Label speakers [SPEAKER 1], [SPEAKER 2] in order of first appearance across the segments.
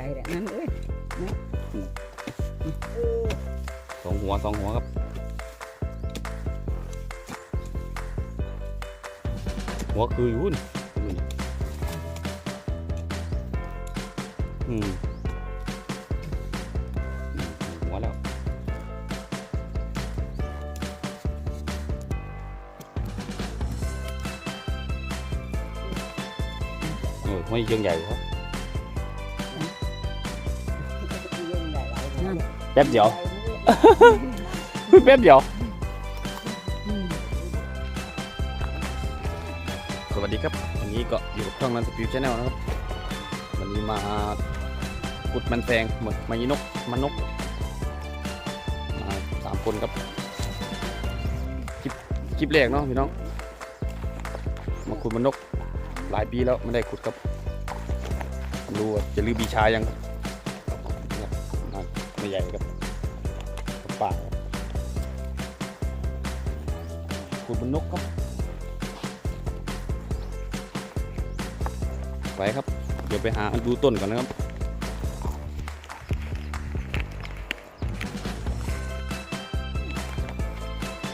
[SPEAKER 1] กลๆแหละนั่นเอ้ยนะ
[SPEAKER 2] สองหัวสองหัวครับหัวคืออยู่นี่อืมหัวแล้วเออไม่เชิงใหญ่ครับ แป๊บเดียวแป๊บเดียว สวัสดีครับ วันนี้ก็อยู่กับช่องนันสปิวชาแนลนะครับ วันนี้มาขุดมันแซงหมึกมายีนกมันนก มาสามคนครับคลิปคลิปแรกเนาะพี่น้อง มาขุดมันนก หลายปีแล้วไม่ได้ขุดครับดูว่าจะลือบีชายังครับ ม่ใหญ่ครับกับป่าครับขุดมันนกครับไปครับ เดี๋ยวไปหาดูต้นก่อนนะครับ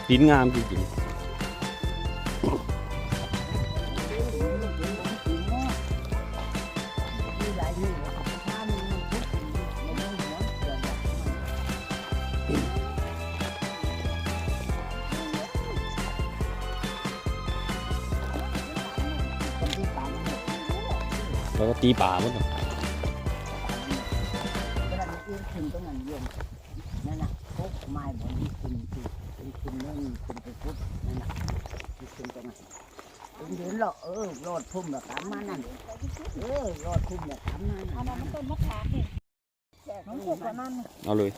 [SPEAKER 2] ดินงามจริงๆ แล้วก็ตีป่าหมดเลย
[SPEAKER 1] นั่นน่ะพกไม้บนที่คุณที่ที่คุณนั่นคุณไปพุทธนั่นน่ะที่คุณตรงนั้นเห็นหรอเออรอดพุ่มแบบตามมานั่นเออรอดพุ่มแบบตามมา
[SPEAKER 3] อันนั้นมันต้นมะขามนี่น้องพวกนั้น
[SPEAKER 2] เอาเลย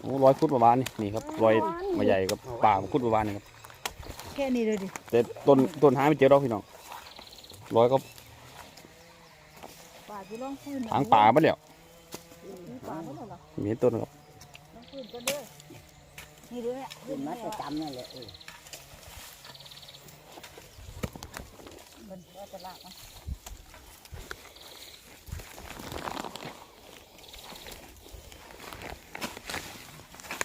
[SPEAKER 2] โอ้ร้อยฟุตประมาณนี่นี่ครับร้อยมาใหญ่กับป่าฟุตประมาณนี่ครับ
[SPEAKER 3] แค่นี้เลยดิ
[SPEAKER 2] แต่ต้นต้นหาไม่เจอหรอกพี่น้องร้อยก็
[SPEAKER 3] ป่าจะลองฟื้น
[SPEAKER 2] ทางป่าไปแล้ว
[SPEAKER 3] ป่าไม่หรอ
[SPEAKER 2] มีต้นครับ
[SPEAKER 3] ลองฟื้นกันเด้อนี่เด้อ
[SPEAKER 1] เห็นมาจะจำนั่นแหละเออ
[SPEAKER 3] มันว่าจะลากม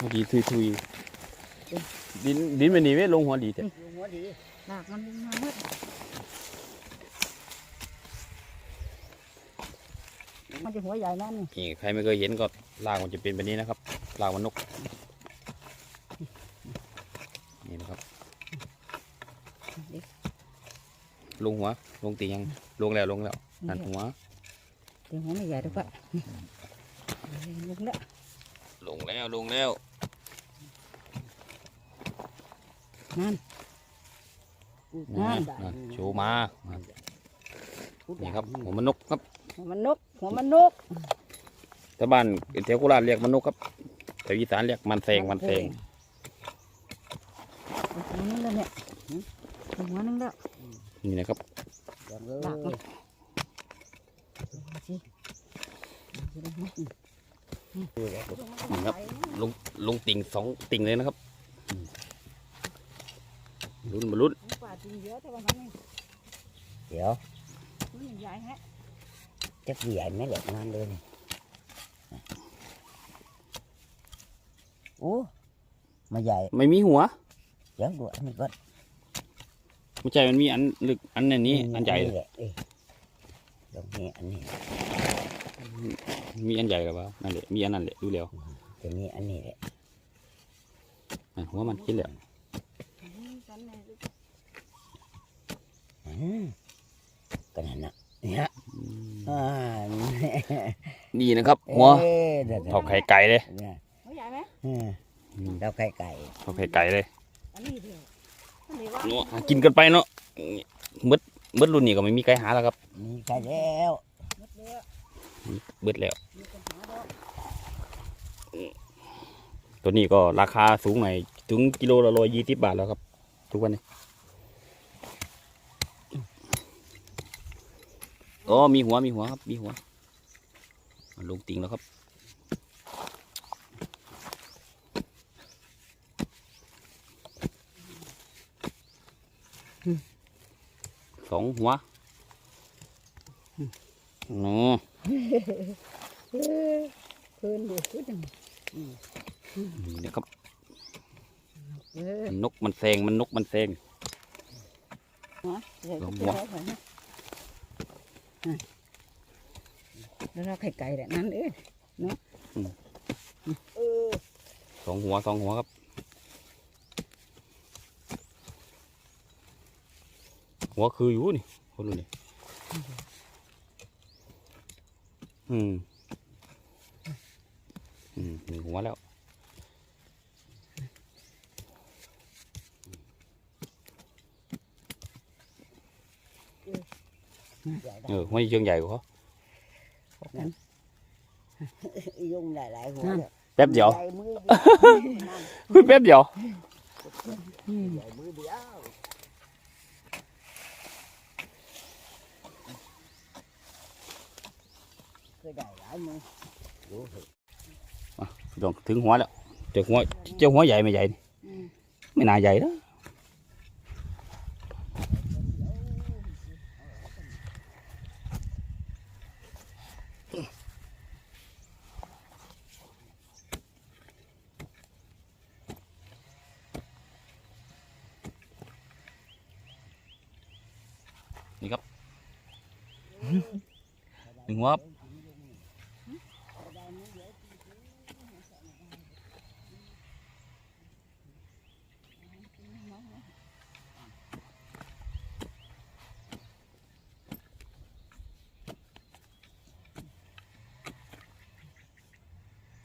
[SPEAKER 3] ัน
[SPEAKER 2] ดีทุยทุยดินดินมันนี่ไม่ลงหัวดีแต่
[SPEAKER 1] อยู่หัวดี
[SPEAKER 3] ลากมันมาเมื่อ
[SPEAKER 1] มันจะหัวใหญ่นั่น
[SPEAKER 2] นี่ใครไม่เคยเห็นก็ลากมันจะเป็นแบบนี้นะครับลากมันนก นี่นะครับลงหัวลงตียังลงแล้วลงแล้วนั่นหัว
[SPEAKER 1] เดี๋ยวหัวไม่ใหญ่ด้วยปะลุกแล้ว
[SPEAKER 2] ลงแล้วลงแล้ว
[SPEAKER 1] นั่น
[SPEAKER 2] นะนั่นโชว์มานี่ครับหัวมันนกครับ
[SPEAKER 1] หัวมันนก หัวมันนก
[SPEAKER 2] แต่บ้านแถวโคราชเรียกมันนกครับแถวอีสานเรียกมันแซงมันแซง
[SPEAKER 1] หัวนึงแล้วเนี่ยหัวนึงแล้ว
[SPEAKER 2] นี่นะครับ
[SPEAKER 1] ลากมันสิ
[SPEAKER 2] นี่ครับลงลงติ่งสองติ่งเลยนะครับลุ้นมาลุ้น
[SPEAKER 3] ป่าจริงเยอะแต่ว่ามันไม่
[SPEAKER 1] เดี๋ยว
[SPEAKER 3] มันใหญ่ฮะ
[SPEAKER 1] จะใหญ่ไหมเหล็กนั่นเลยนี่โอ้มาใหญ่
[SPEAKER 2] ไม่มีหัว
[SPEAKER 1] เดี๋ยวดูอันนี้ก่อน
[SPEAKER 2] ไม่ใช่มันมีอันลึกอันนี้อันใหญ่
[SPEAKER 1] แหละเอ้ยตรงนี้อันนี้
[SPEAKER 2] มีอันใหญ่กับว่านั่นแหละมีอันนั้นแหละดูแล้ว
[SPEAKER 1] ตรงนี้อันนี้แหละ
[SPEAKER 2] อะหัวมันคิดแล้ว
[SPEAKER 3] กันเลย
[SPEAKER 1] อืมก็นั่นน่ะเนี่ย อ่า
[SPEAKER 2] นี่นะครับ หัว
[SPEAKER 1] เอ้ยดี๋ยวๆ
[SPEAKER 2] เท่าไข่ไก่เลย
[SPEAKER 1] เนี่ย
[SPEAKER 3] หัวใหญ่ไหม
[SPEAKER 1] อืม
[SPEAKER 2] อืม
[SPEAKER 1] เท่าไข่ไก่
[SPEAKER 2] เท่าไข่ไก่เลย
[SPEAKER 3] อันนี้เดียวอันนี้ว่า
[SPEAKER 2] เนาะหากินกันไปเนาะเบิดเบิดรุ่นนี้ก็ไม่มีใครหาแล้วครับ
[SPEAKER 1] มีไก่แล้ว
[SPEAKER 3] หมดเลย
[SPEAKER 2] เบิดแล้ว
[SPEAKER 3] มีปัญหาดอก
[SPEAKER 2] ตัวนี้ก็ราคาสูงหน่อยถึงกิโลละร้อยยี่สิบบาทแล้วครับ ทุกวันนี้ อ๋อมีหัวมีหัวครับมีหัวมันลงติ่งแล้วครับสองหัวเนาะ
[SPEAKER 1] เพิ่นดูคือจัง
[SPEAKER 2] นี่นะครับ
[SPEAKER 1] เออ
[SPEAKER 2] มันนกมันแซงมันนกมันแซง คืออยู่นี่คนดูนี่อืมอืมหนึ่งหัวแล้ว
[SPEAKER 1] ใหญ่ได้
[SPEAKER 2] เออหัวเชิงใหญ่กว่าเขา
[SPEAKER 1] ยุ่งหลายๆหัวเลย
[SPEAKER 2] แป๊บเดียว
[SPEAKER 1] ใหญ่มือเดียวนั่น
[SPEAKER 2] คือแป๊บเดียว
[SPEAKER 1] ใหญ่มือเดียวเคยได้หลายมือโอ้โห
[SPEAKER 2] พี่น้องถึงหัวแล้วเจ้ าหัวเจ้าหัวใหญ่ไม่ใหญ่นี่
[SPEAKER 1] อืม
[SPEAKER 2] ไม่น่าใหญ่นะนี่ครับหนึ่งหัวครับ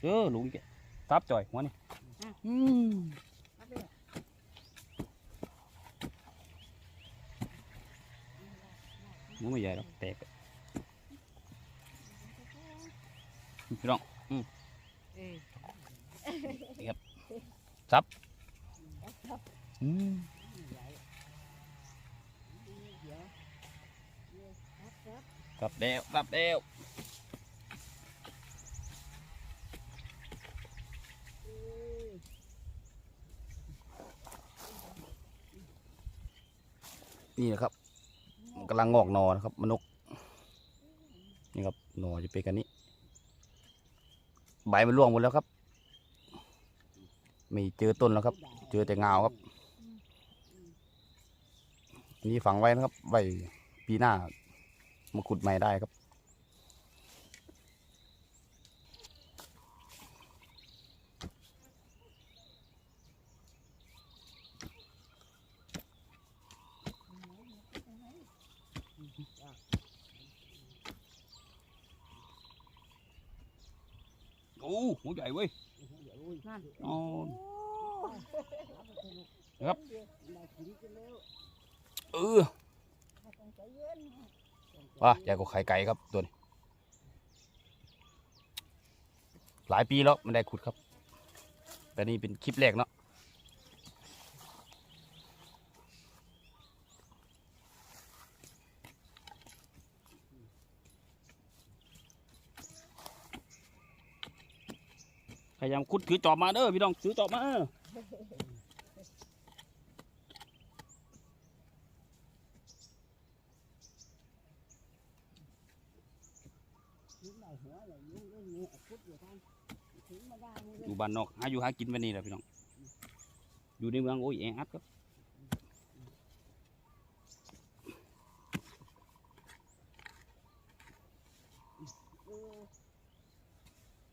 [SPEAKER 2] เออลุงแกตับจ่อยหัวนี่อืมมันไม่ใหญ่หรอกแตกพี่น้องอืมนี่ครับซับอืมตับเดวตับเดว นี่นะครับกำลังงอกนอนะครับมนุกนี่ครับหนอจะเป็นกันนี้ใบมันร่วงหมดแล้วครับไม่เจอต้นแล้วครับ เจอแต่เงาครับน,นี่ฝังไว้นะครับไว้ปีหน้ามาขุดใหม่ได้ครับ โอ้หัวใหญ่เว้ย
[SPEAKER 1] นั่น
[SPEAKER 2] อ๋อเออว่าใหญ่กว่าไข่ไก่ครับตัวนี้ หลายปีแล้วไม่ได้ขุดครับ แต่นี่เป็นคลิปแรกเนาะ ยายามขุดถือจอบมาเด้อพี่น้องถือจอบมาอยู่บ้านนอกหาอยู่หากินวันนี้แหละพี่น้อง อยู่ในเมืองโอ้ยแออัดครับ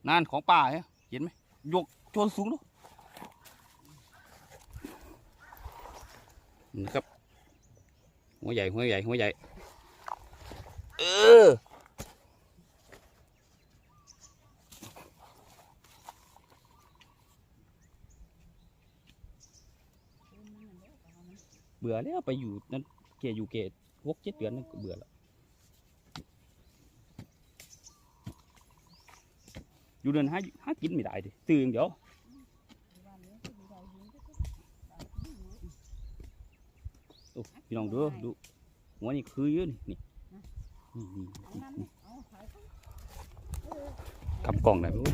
[SPEAKER 2] นานของป่าเหรอเห็นไหม ยกโจนสูงดูนี่ครับ หัวใหญ่ หัวใหญ่ หัวใหญ่ เออเบื่อแล้วไปอยู่นั่นเกอยู่เกหกเจ็ดเดือนนั่นก็เบื่อแล้ว อยู่เดือนห้าห้ากินไม่ได้ดิตื่นเดี๋ยวโอ้พี่น้องดูดูหัวนี่คือเยอะนี่นี่นี่นี่นี่นี่กำกล่องไหนไม่รู้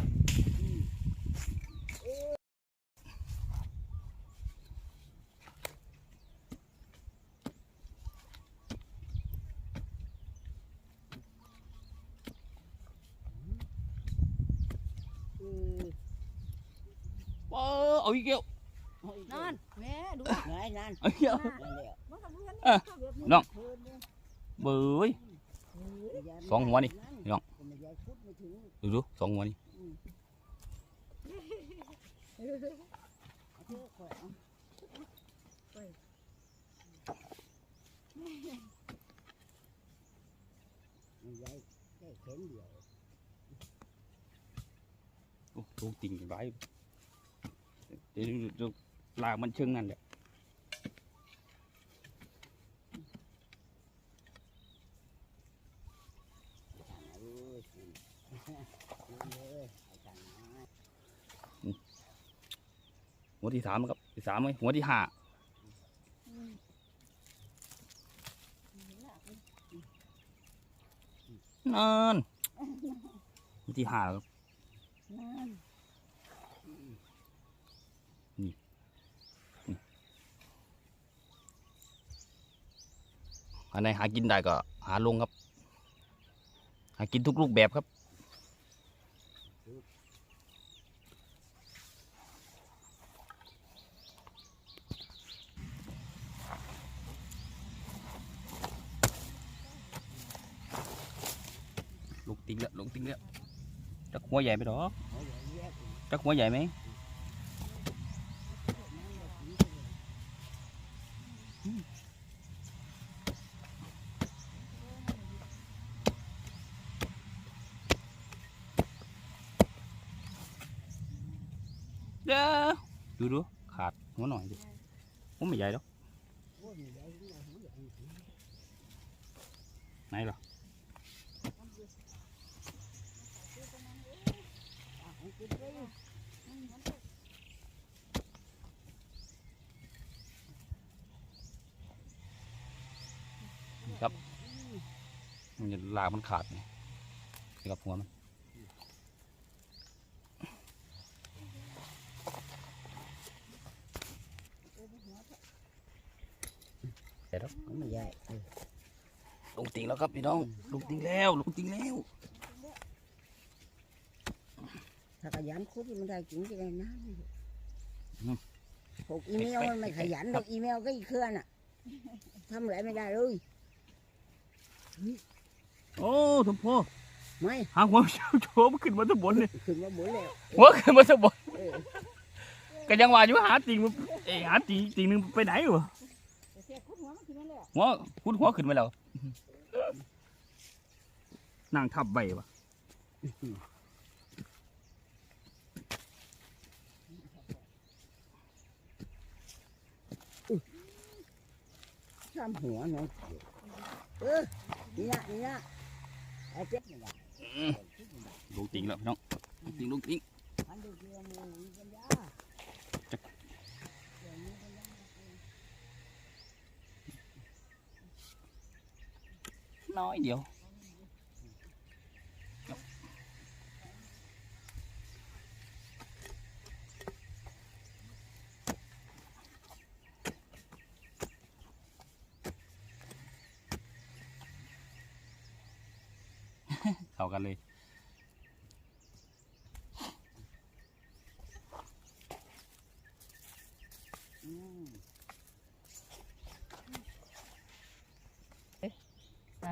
[SPEAKER 2] เอาอีกแล้ว
[SPEAKER 3] นั่นแม่ดู
[SPEAKER 1] ไงนั่น
[SPEAKER 2] เอาอีกแล้ว
[SPEAKER 1] นั่นแหละ
[SPEAKER 3] มันกับเพื่อน
[SPEAKER 2] เออ
[SPEAKER 3] ข้าวแบบนี้
[SPEAKER 2] น้อง
[SPEAKER 1] เพิ่นเนี่ย
[SPEAKER 2] เบ้ย สองหัวนี่น้อง
[SPEAKER 1] ไม่ใหญ่พุดไม่ถึง
[SPEAKER 2] ดูดูสองหัวนี่
[SPEAKER 1] เอาเถอะข่อย ดี๋ยว
[SPEAKER 2] ลากมันเชิงนั่นแหละ
[SPEAKER 1] สั่นเลย
[SPEAKER 2] หัวที่สามครับที่สามไหมหัวที่ห้านั่นหัวที่ห้าครับ อันไหนหากินได้ก็หาลงครับ หากินทุกรูปแบบครับลูกติ้งแล้วลูกติ้งแล้วจักหัวใหญ่ไหมดอกจักหัวใหญ่ไหมเด้อ ดูดูขาดหัวหน่อยดิหัวไม่ใหญ่หรอกไหนล่ะ
[SPEAKER 1] เอากินไป
[SPEAKER 2] มันจะลากมันขาดไงนี่กับหัวมัน เสร็จแล้ว
[SPEAKER 1] เอาไม่ใหญ่เออ
[SPEAKER 2] ลงติงแล้วครับพี่น้องลงติงแล้วลงติงแล้ว
[SPEAKER 1] ถ้าขยันคุดมันได้จริงจะได้น้ำพวกอีเมลมันไม่ขยันหรอกอีเมลก็อีเคลื่อนอะทำอะไรไม่ได้เลย
[SPEAKER 2] โอ้สมพอ
[SPEAKER 1] ไม่
[SPEAKER 2] หางหัวโฉมขึ้นมาทั้งบนเลย
[SPEAKER 1] ขึ้นมาหมดแล้ว
[SPEAKER 2] หัวขึ้นมาทั้งบน
[SPEAKER 1] เออ
[SPEAKER 2] ก็ยังว่าอยู่หาติงมันเอ้ยหาติงติงหนึงไปไหนวะ
[SPEAKER 3] หละ
[SPEAKER 2] หัวพุดหัวขึ้นมาแล้วนั่งทับใบวะ
[SPEAKER 1] ซ้ำหัวเนาะเออนี่นะนี่นะไอ้เจ็บนี่นะ
[SPEAKER 2] ลงติงแล้วพี่น้องลงติงลงติง
[SPEAKER 1] นดูเรื่องมือมีปัญญา
[SPEAKER 2] น้อยเดียวเข้ากันเลย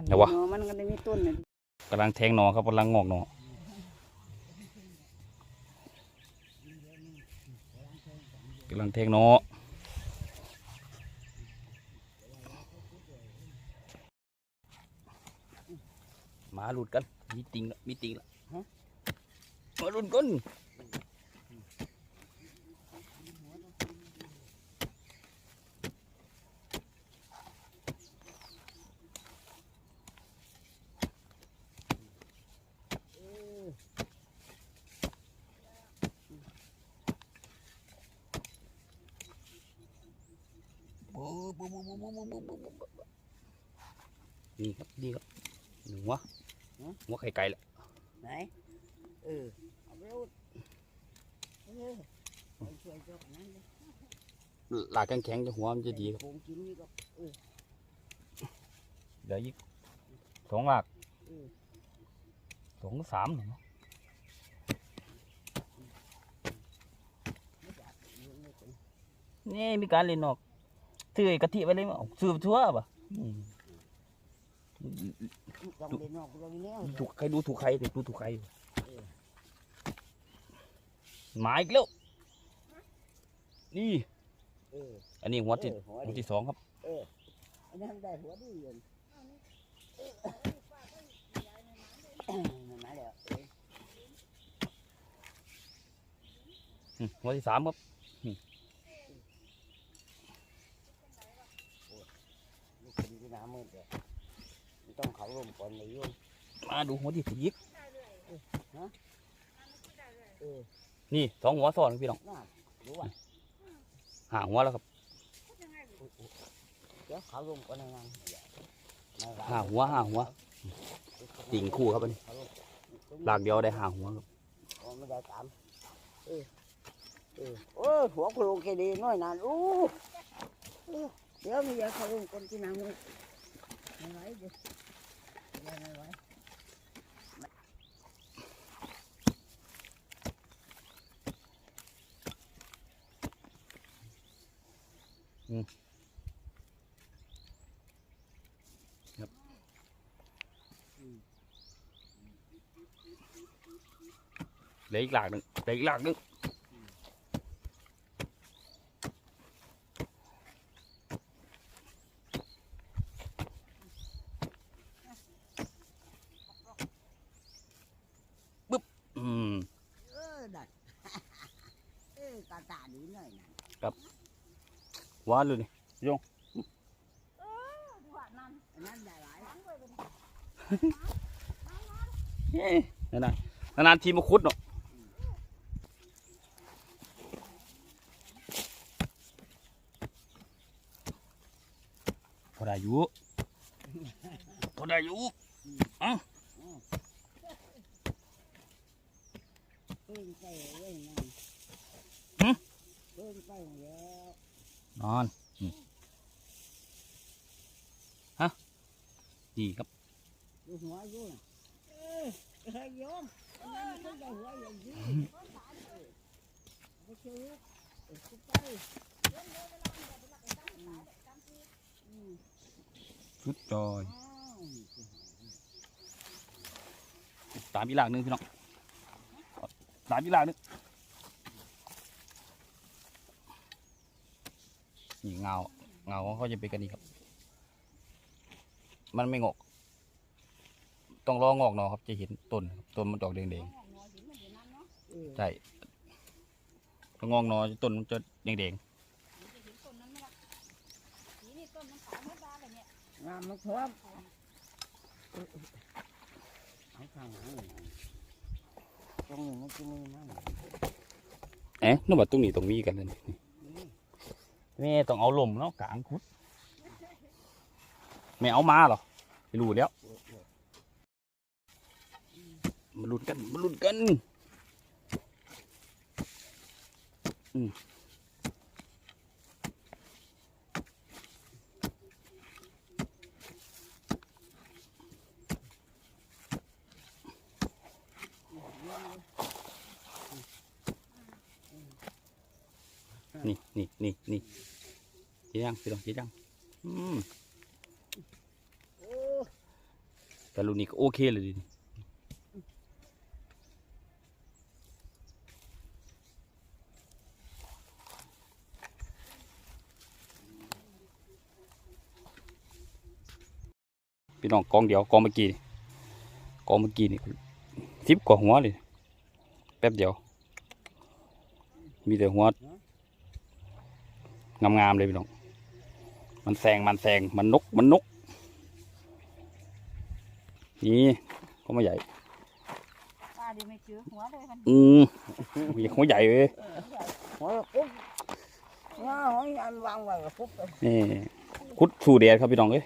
[SPEAKER 2] เดี๋ยววะ
[SPEAKER 1] หน่อมันก็ได้มีต้นน่ะ
[SPEAKER 2] กำลังแทงหนอครับกำลังงอกหนออกำลังแทงหนอมาหลุดกันมีติงละมีติงละมาหลุดกัน นี่ครับนี่ครับหนึ่งหัวหัวไข่ไก่ละ
[SPEAKER 1] ไหนเออเอาไปรูดเออช่วยเจ้านั้นเลย
[SPEAKER 2] หลากแข็งๆจะหัวมันจะดีครับเดี๋ยวอีกสองหลากสองสามหนึ่งนี่มีการเล่นนอก ถือไอ้กะทิไว้เลยมั้งซื้อไปทั่วป่ะ
[SPEAKER 1] ต้องเดินอกตรงนี้
[SPEAKER 2] ถูกใครดูถูกใครเด็กดูถูกใครอยู่หมาอีกแล้ว นี่
[SPEAKER 1] เออ
[SPEAKER 2] อันนี้หัวที่
[SPEAKER 1] เออหัว
[SPEAKER 2] หัว
[SPEAKER 1] ดิ
[SPEAKER 2] ที่สองครับ
[SPEAKER 1] เอออันนั้นได้หัวดีอยู่มันมาแล้วเออ
[SPEAKER 2] อืมหัวที่สามครับ
[SPEAKER 1] นี่คนที่น้ำมืดเลยมันต้องเขาลมก่อนเลยโยุ่ง
[SPEAKER 2] มาดูหัวที่สี่อีก
[SPEAKER 1] เออ
[SPEAKER 2] นี่สองหัวซ้อนพี่น้อง
[SPEAKER 1] น่ารู้ว่า
[SPEAKER 2] หาหัวแล้วครับ
[SPEAKER 1] เดี๋ยวเขาลมก่อนในงาน
[SPEAKER 2] หาหัวหาหัวติ่งคู่ครับอันนี้หลากเดียวได้หาหัวครับ
[SPEAKER 1] อ๋อไม่ได้ตามเออเออโอ้ยหัวโครงแค่ดีน้อยนานอู้เออเดี๋ยวมีอะไรเขาลงคนที่น้ำ มืดไม่ไหวเดี๋ยวเดี๋ยวไม่ไหว
[SPEAKER 2] เหลืออีกหลากหนึ่งเหลืออีกหลากหนึ่งปึ๊บอืม
[SPEAKER 1] เออได้ เออกระตาดีหน่อยนะ
[SPEAKER 2] หวานเลยนี่
[SPEAKER 3] ดูว่านั่น
[SPEAKER 1] นั่นได้หลาย
[SPEAKER 3] งเป็น
[SPEAKER 2] เย้นานนานๆทีมาคุดเนาะพอได้อยู่พอได้อยู่
[SPEAKER 1] เพิ่งไปเว้ยนะ
[SPEAKER 2] หึ
[SPEAKER 1] เพิ่งไปแล้ว
[SPEAKER 2] นอนอืม ฮะนี่ครับ
[SPEAKER 1] ดูหัวอยู่นะเออเฮ้ยโยมอันนั้นเขาได้หัวอย่างนี้ไม่ใช่ลูกเออเข้าไปอืม
[SPEAKER 2] ชุดจอย
[SPEAKER 1] อ้าว
[SPEAKER 2] ตามอีหลากหนึงพี่น้องตามอีหลากหนึง นี่เงาเงาของเขาจะเป็นกันนี่ครับ มันไม่งอก ต้องรองอกหนอครับจะเห็นต้นครับต้นมันดอกแดง
[SPEAKER 1] เออ
[SPEAKER 2] ๆใช่ต้องงอกหนอต้นมันจะแดง
[SPEAKER 3] จะเห็นต้นนั้นไหมล่ะสีนี่ต้นมันขาวเมื่อบ้านเลยเนี่ย
[SPEAKER 1] งามมันครับเอาข้างหลังหน่อยตรงนี้มันจะมีนั่น
[SPEAKER 2] ๆเอ๊ะนึกว่าตรงนี้ตรงนี้กันเลย นี่แม่ต้องเอาลมเนาะกลางคุดไม่เอามาหรอไปรู้แล้วมาลุ้นกันมาลุ้นกัน นี่นี่นี่นี่เจ๊ยังพี่น้องเจ๊ยังอืม
[SPEAKER 1] โอ้
[SPEAKER 2] แต่รุ่นนี้ก็โอเคเลยดิพี่น้องกองเดียวกองเมื่อกี้นี่กองเมื่อกี้นี่สิบกว่าหัวเลยแป๊บเดียว มีแต่หัว งามๆเลยพี่น้อง มันแซงมันแซงมันนกมันนก นี่ก็ไม่ใหญ่
[SPEAKER 3] ป้าดีไม่เจอหัวเลยมัน
[SPEAKER 2] อืมมีหัวใหญ่เลย
[SPEAKER 1] หัวปุ๊บว้าวหัวอันวางไว้กับปุ๊บเลย
[SPEAKER 2] นี่คุดสู้แดดครับพี่น้องเอ้ย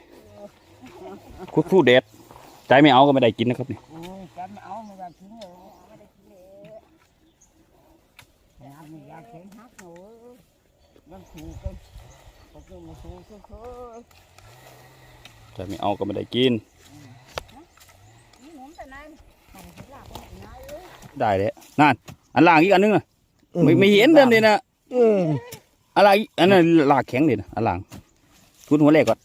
[SPEAKER 2] คุดสู้แดดใจไม่เอาก็ไม่ได้กินนะครับนี่
[SPEAKER 1] อืมจำเอาไม่ได้ทิ้งเลยไม่ได้ทิ้งเลยอยากมีอยากเห็นฮักหนู มันถูกกันเขาเกิดมาถูกเคือ
[SPEAKER 2] ใจไม่เอาก็ไม่ได้กิน
[SPEAKER 3] นี่หนุ่มแต่นายมันถึงหลักคนไหนเอ้ย
[SPEAKER 2] ได้เลยนั่นอันล่างอีกอันนึงอะไม่ไม่เห็นเดิมเลยนะ
[SPEAKER 1] เออ
[SPEAKER 2] อะไรอันนั้นลากแข็งเลยนะอันหลังทุดหัวแรกก่อน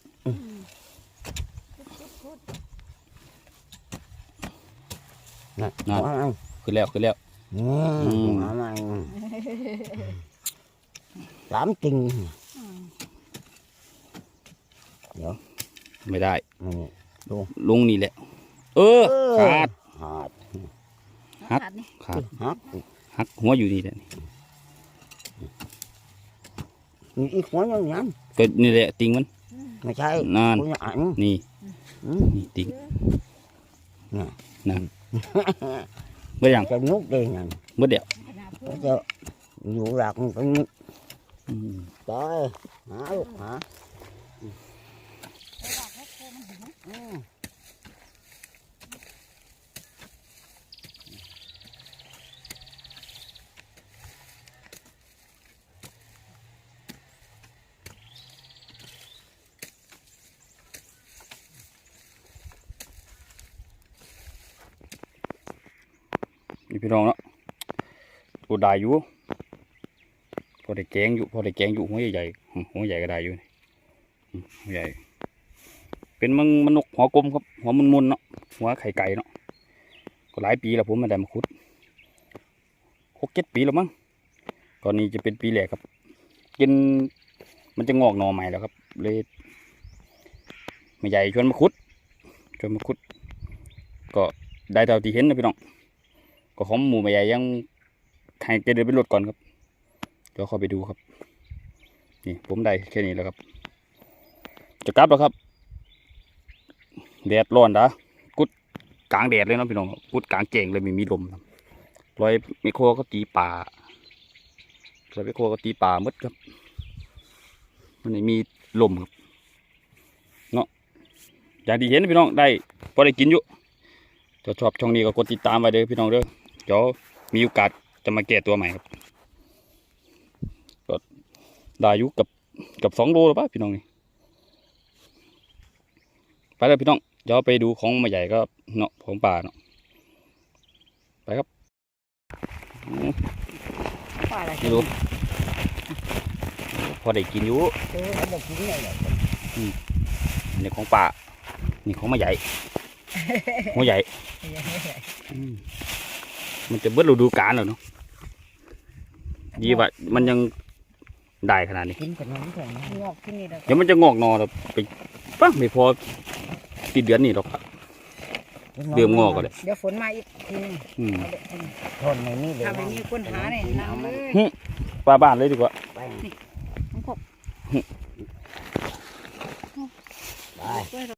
[SPEAKER 1] นั่น
[SPEAKER 2] นั่น
[SPEAKER 1] ว่า
[SPEAKER 2] ขึ้นแล้วขึ้นแล้ว
[SPEAKER 1] อื
[SPEAKER 2] อืม
[SPEAKER 1] มมาใหม่ สามจริง
[SPEAKER 2] ไม่ได้
[SPEAKER 1] นี่
[SPEAKER 2] ลงนี่แหละ เออ ขาด
[SPEAKER 1] ขาด
[SPEAKER 2] ฮัก
[SPEAKER 3] ขาดนี่
[SPEAKER 2] ขาด
[SPEAKER 1] ฮัก
[SPEAKER 2] หักหัวอยู่นี่แหละ
[SPEAKER 1] มีอีกหัวยังยัง
[SPEAKER 2] ก็นี่แหละติงมัน
[SPEAKER 1] ไม่ใช่
[SPEAKER 2] นั่น
[SPEAKER 1] หัวอัน
[SPEAKER 2] นี่
[SPEAKER 1] อืม
[SPEAKER 2] นี่ติง
[SPEAKER 1] น่ะ
[SPEAKER 2] นั่นเมื่อยัง
[SPEAKER 1] จะนุกดีนั่น
[SPEAKER 2] เมื่อเดียว
[SPEAKER 3] ขนาดพู
[SPEAKER 1] ก็
[SPEAKER 3] ด
[SPEAKER 1] จะอยู่หลักมันก็นี่
[SPEAKER 2] อืม
[SPEAKER 1] ไปหาลูกหา
[SPEAKER 3] มี
[SPEAKER 2] พี่น้องเนาะตัวได้อยู่ ได้แกงอยู่พอได้แกงอยู่หัวใหญ่ๆหัวใหญ่ก็ได้อยู่หัวใหญ่ เป็นมันมันนกหัวกลมครับ หัวมุนเนาะหัวไข่ไก่เนาะก็หลายปีแล้วผมม่ได้มาขุดหกเจ็ดปีแล้วมั้งก่อนนี้จะเป็นปีแรกครับกินมันจะงอกหน่อใหม่แล้วครับ เลยไม่ใหญ่ชวนมาขุดชวนมาขุด ก็ได้เท่าที่เห็นนะพี่น้องก็ของหมูไม่ใหญ่ยังให้แกเดินไปรถก่อนครับ เดี๋ยวเข้าไปดูครับ นี่ผมได้แค่นี้แล้วครับ จะกลับแล้วครับ แดดร้อนดะกุดกลางแดดเลยนะพี่น้องกุดกลางเจงเลยม่มีลมครับรอยไมโครก็ตีป่ารอยไมโครก็ตีป่าหมดครับ มันม่มีลมครับเนาะอย่างที่เห็นพี่น้องได้พอได้กินอยู่ถ้าชอบช่องนี้ก็กดติดตามไว้เด้อพี่น้องเด้อเดี๋ยวมีโอกาสจะมาแก้ตัวใหม่ครับ ได้อยู่กับกับสองโลแล้วป่ะพี่น้องนี่ไปแล้วพี่น้องเดี๋ยวไปดูของมาใหญ่ก็เนาะของป่าเนาะไปครับอืม
[SPEAKER 1] ว่าอะไร
[SPEAKER 2] ไม่รู้พอได้กินอยู่
[SPEAKER 1] เออเขาบอกกินเลยเหรอ
[SPEAKER 2] นี่ของป่านี่ของมาใหญ่หัวใหญ่ มันจะเบิดฤดูกาลแล้วเนาะดีว่ามันยัง ได้ขนาดนี้
[SPEAKER 1] กินขนมแข็ง
[SPEAKER 3] งอกขึ้นนี่เลย
[SPEAKER 2] เดี๋ยวมันจะงอกหนอแล้วไปปั๊บไม่พอติดเดือนนี่หรอกเริ่มงอกก็เลย
[SPEAKER 3] เดี๋ยวฝนมาอีกทีนึง
[SPEAKER 2] อืม
[SPEAKER 3] เอาเด็กทีนึง
[SPEAKER 1] ทนในนี้เลย
[SPEAKER 3] ถ้าไม่มีคนหาเนี่ยนั่งเลย
[SPEAKER 2] ปลาบ้านเลยดีกว่า
[SPEAKER 1] ไป
[SPEAKER 3] น้องกบ
[SPEAKER 1] ไป
[SPEAKER 3] กล้วย